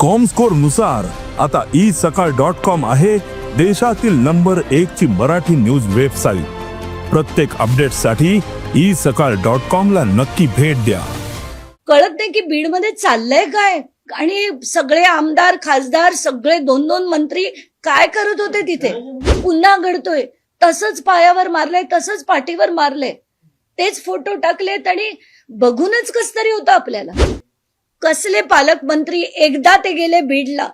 कॉमस्कोरनुसार आता E Sakal dot com आहे देशातील नंबर एक ची मराठी न्यूज वेबसाईट प्रत्येक अपडेटसाठी ई सकाळ डॉट कॉम ला नक्की भेट द्या. कळत नाही की बीडमध्ये चाललंय काय? आणि सगळे आमदार खासदार सगळे दोन दोन मंत्री काय करत होते तिथे? पुन्हा घडतोय. तसंच पायावर मारलंय तसंच पाठीवर मारलंय. तेच फोटो टाकलेत आणि बघूनच कस तरी होतं आपल्याला. कसले पालकमंत्री एकदा ते गेले बीडला?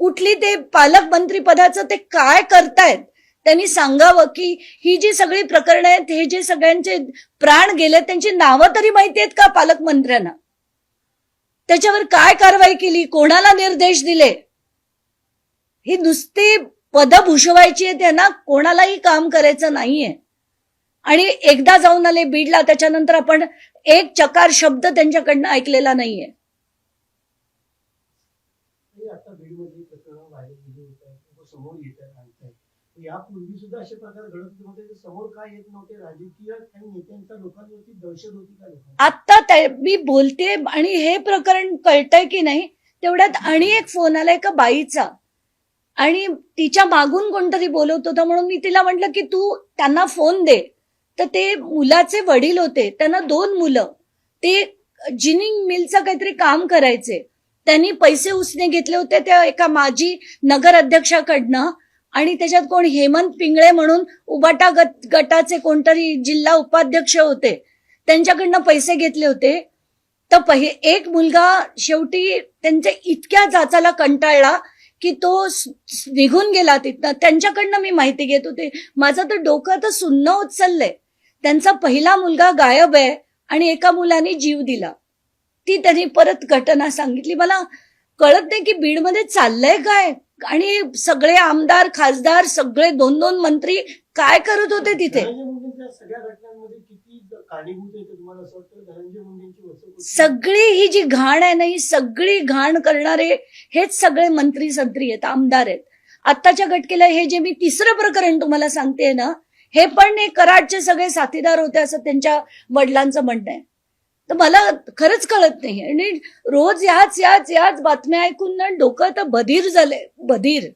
कुठली ते पालकमंत्री पदाचं ते काय करतायत? त्यांनी सांगावं की ही जी सगळी प्रकरणं आहेत हे जे सगळ्यांचे प्राण गेले त्यांची नावं तरी माहिती आहेत का पालकमंत्र्यांना? त्याच्यावर काय कारवाई केली? कोणाला निर्देश दिले? ही नुसती पद भूषवायची आहे त्यांना कोणालाही काम करायचं नाहीये. आणि एकदा जाऊन आले बीडला त्याच्यानंतर आपण एक चकार शब्द त्यांच्याकडनं ऐकलेला नाहीये हे आता बीडमध्ये प्रकरण व्हायरल गेली होत आहेत लोक समोर येत आहेत आणत आहेत यापूर्वी सुद्धा असे प्रकार घडत होते ते समोर काय येत नव्हते? राजकीय आणि नेत्यांच्या लोकांवरती दहशत होती का लोकांना आता मी बोलते आणि हे प्रकरण कळतंय की नाही तेवढ्यात आणि एक फोन आलाय का बाईचा. आणि तिच्या मागून कोणतरी बोलवत होता म्हणून मी तिला म्हटलं की तू त्यांना फोन दे. तर ते मुलाचे वडील होते त्यांना दोन मुलं. ते जिनिंग मिलचं काहीतरी काम करायचे. त्यांनी पैसे उसने घेतले होते त्या एका माजी नगर अध्यक्षाकडनं. आणि त्याच्यात कोण? हेमंत पिंगळे म्हणून उबाटा गट गटाचे कोणतरी जिल्हा उपाध्यक्ष होते. त्यांच्याकडनं पैसे घेतले होते. तर पहि एक मुलगा शेवटी त्यांच्या इतक्या जाचाला कंटाळला की तो निघून गेला तिथनं. त्यांच्याकडनं मी माहिती घेत होते. माझं तर डोकं तर सुन्न उचललंय. त्यांचा पहिला मुलगा गायब आहे आणि एका मुलाने जीव दिला. ती त्यांनी परत घटना सांगितली. मला कळत नाही की बीडमध्ये चाललंय काय? आणि सगळे आमदार खासदार सगळे दोन दोन मंत्री काय करत होते तिथे? सगळी ही जी घाण आहे ना ही सगळी घाण करणारे हेच सगळे मंत्री संत्री आहेत आमदार आहेत. आत्ताच्या घटकेला हे जे मी तिसरं प्रकरण तुम्हाला सांगते ना हे पण हे कराडचे सगळे साथीदार होते असं त्यांच्या वडिलांचं म्हणणं आहे. तर मला खरंच कळत नाही आणि रोज याच याच याच बातम्या ऐकून ना डोकं तर बधीर झालंय बधीर.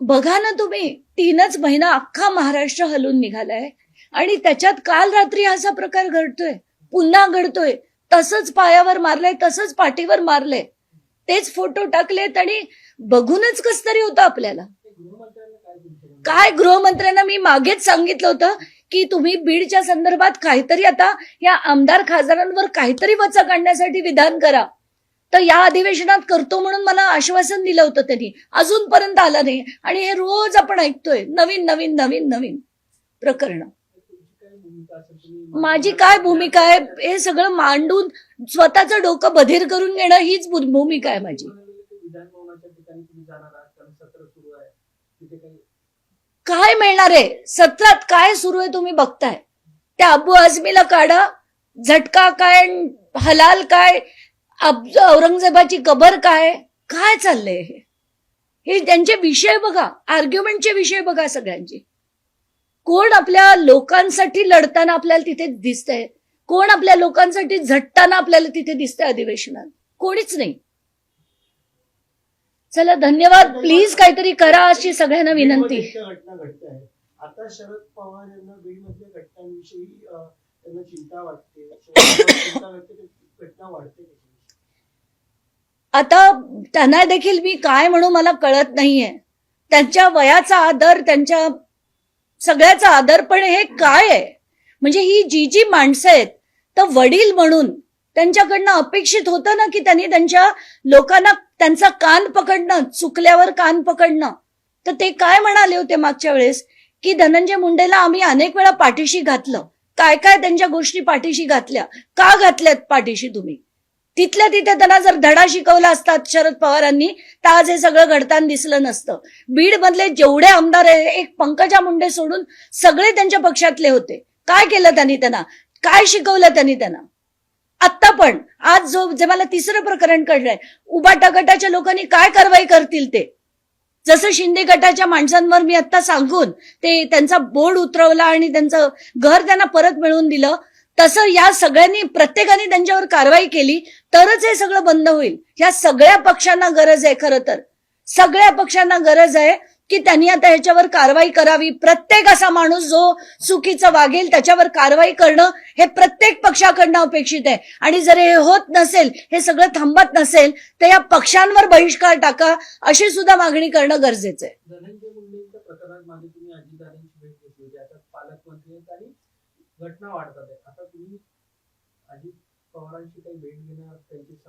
बघा ना तुम्ही तीनच महिना अख्खा महाराष्ट्र हलून निघालाय. आणि त्याच्यात काल रात्री असा प्रकार घडतोय. पुन्हा घडतोय. तसंच पायावर मारलंय तसंच पाठीवर मारलंय. तेच फोटो टाकलेत आणि बघूनच कस तरी होतं आपल्याला. काय गृहमंत्र्यांना मी मागेच सांगितलं होतं की तुम्ही बीडच्या संदर्भात काहीतरी आता या आमदार खासदारांवर काहीतरी वचा काढण्यासाठी विधान करा. तर या अधिवेशनात करतो म्हणून मला आश्वासन दिलं होतं त्यांनी. अजूनपर्यंत आलं नाही. आणि हे रोज आपण ऐकतोय. नवीन नवीन नवीन नवीन प्रकरण. माझी काय भूमिका आहे हे सगळं मांडून स्वतःचं डोकं बधीर करून घेणं हीच भूमिका आहे माझी. काय मिळणार आहे? सत्रात काय सुरू आहे तुम्ही बघताय? त्या अबू आझमीला काढा. झटका काय हलाल काय? औरंगजेबाची कबर काय? काय चाललंय हे? हे त्यांचे विषय बघा. आर्ग्युमेंटचे विषय बघा सगळ्यांचे. कोण आपल्या लोकांसाठी लढताना आपल्याला तिथे दिसतंय? कोण आपल्या लोकांसाठी झटताना आपल्याला तिथे दिसतंय अधिवेशनात? कोणीच नाही. चला धन्यवाद. प्लीज काहीतरी करा अशी सगळ्यांना विनंती. आता शरद पवार यांना बीडमधल्या घटनांविषयी त्यांना चिंता वाटते. घटना वाढते. आता त्यांना देखील मी काय म्हणू मला कळत नाहीये. त्यांच्या वयाचा आदर त्यांच्या सगळ्याचा आदर पण हे काय आहे? म्हणजे ही जी जी माणसं आहेत तर वडील म्हणून त्यांच्याकडनं अपेक्षित होतं ना की त्यांनी त्यांच्या लोकांना त्यांचा कान पकडणं चुकल्यावर कान पकडणं. तर ते काय म्हणाले होते मागच्या वेळेस? की धनंजय मुंडेला आम्ही अनेक वेळा पाठीशी घातलं. काय काय त्यांच्या गोष्टी पाठीशी घातल्या? का घातल्यात पाठीशी तुम्ही? तिथल्या तिथे त्यांना जर धडा शिकवला असतात शरद पवारांनी तर आज हे सगळं घडताना दिसलं नसतं. बीड मधले जेवढे आमदार आहे एक पंकजा मुंडे सोडून सगळे त्यांच्या पक्षातले होते. काय केलं त्यांनी त्यांना? काय शिकवलं त्यांनी त्यांना? आत्ता पण आज जो जे मला तिसरं प्रकरण कळलंय उबाटा गटाच्या लोकांनी काय कारवाई करतील ते? जसं शिंदे गटाच्या माणसांवर मी आता सांगून ते त्यांचा बोर्ड उतरवला आणि त्यांचं घर त्यांना परत मिळवून दिलं तसं या सगळ्यांनी प्रत्येकाने त्यांच्यावर कारवाई केली तरच हे सगळं बंद होईल. ह्या सगळ्या पक्षांना गरज आहे खरं तर. सगळ्या पक्षांना गरज आहे की त्यांनी आता ह्याच्यावर कारवाई करावी. प्रत्येक असा माणूस जो चुकीचं वागेल त्याच्यावर कारवाई करणं हे प्रत्येक पक्षाकडनं अपेक्षित आहे. आणि जर हे होत नसेल हे सगळं थांबत नसेल तर या पक्षांवर बहिष्कार टाका अशी सुद्धा मागणी करणं गरजेचं आहे. घटना वाढतात. आता तुम्ही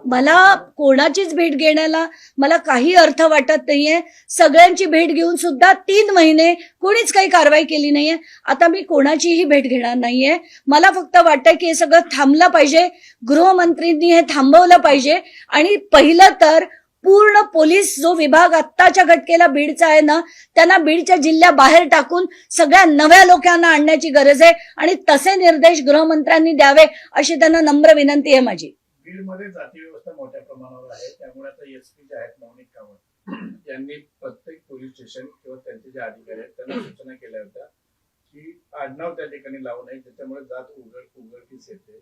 मला? कोणाचीच भेट घेण्याला मला काही अर्थ वाटत नाहीये. सगळ्यांची भेट घेऊन सुद्धा तीन महिने कोणीच काही कारवाई केली नाहीये. आता मी कोणाचीही भेट घेणार नाहीये. मला फक्त वाटतंय की हे सगळं थांबलं पाहिजे. गृहमंत्रींनी हे थांबवलं पाहिजे. आणि पहिलं तर पूर्ण पोलीस जो विभाग आत्ताच्या घटकेला बीडचा आहे ना त्यांना बीडच्या जिल्ह्याबाहेर टाकून सगळ्या नव्या लोकांना आणण्याची गरज आहे आणि तसे निर्देश गृहमंत्र्यांनी द्यावे अशी त्यांना नम्र विनंती आहे माझी. बीडमध्ये जाती व्यवस्था मोठ्या प्रमाणावर आहे. त्यामुळे आता एस पी जे आहेत नवनीत कामत यांनी प्रत्येक पोलीस स्टेशन किंवा त्यांचे जे अधिकारी आहेत त्यांना सूचना केल्या होत्या की आडनाव त्या ठिकाणी लावू नये त्याच्यामुळे जात उघड उघडकीस येते.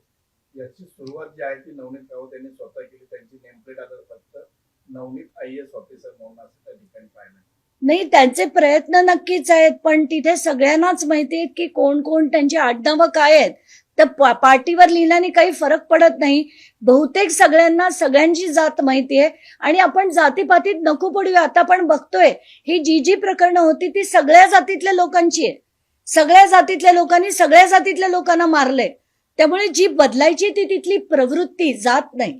याची सुरुवात जी आहे ती नवनीत कावत यांनी स्वतः केली. त्यांची नेमप्लेट आता फक्त नवनीत आय एस ऑफिसर म्हणून असं त्या ठिकाणी पाहिलं नाही त्यांचे प्रयत्न नक्कीच आहेत पण तिथे सगळ्यांनाच माहिती आहेत की कोण कोण त्यांची आडनावं काय आहेत. तर पा- पार्टीवर लिहिल्याने काही फरक पडत नाही. बहुतेक सगळ्यांना सगळ्यांची जात माहिती आहे. आणि आपण जातीपातीत नको पडूया आता आपण बघतोय ही जी जी प्रकरणं होती ती सगळ्या जातीतल्या लोकांची आहे. सगळ्या जातीतल्या लोकांनी सगळ्या जातीतल्या लोकांना मारले त्यामुळे जी बदलायची ती तिथली प्रवृत्ती जात नाही.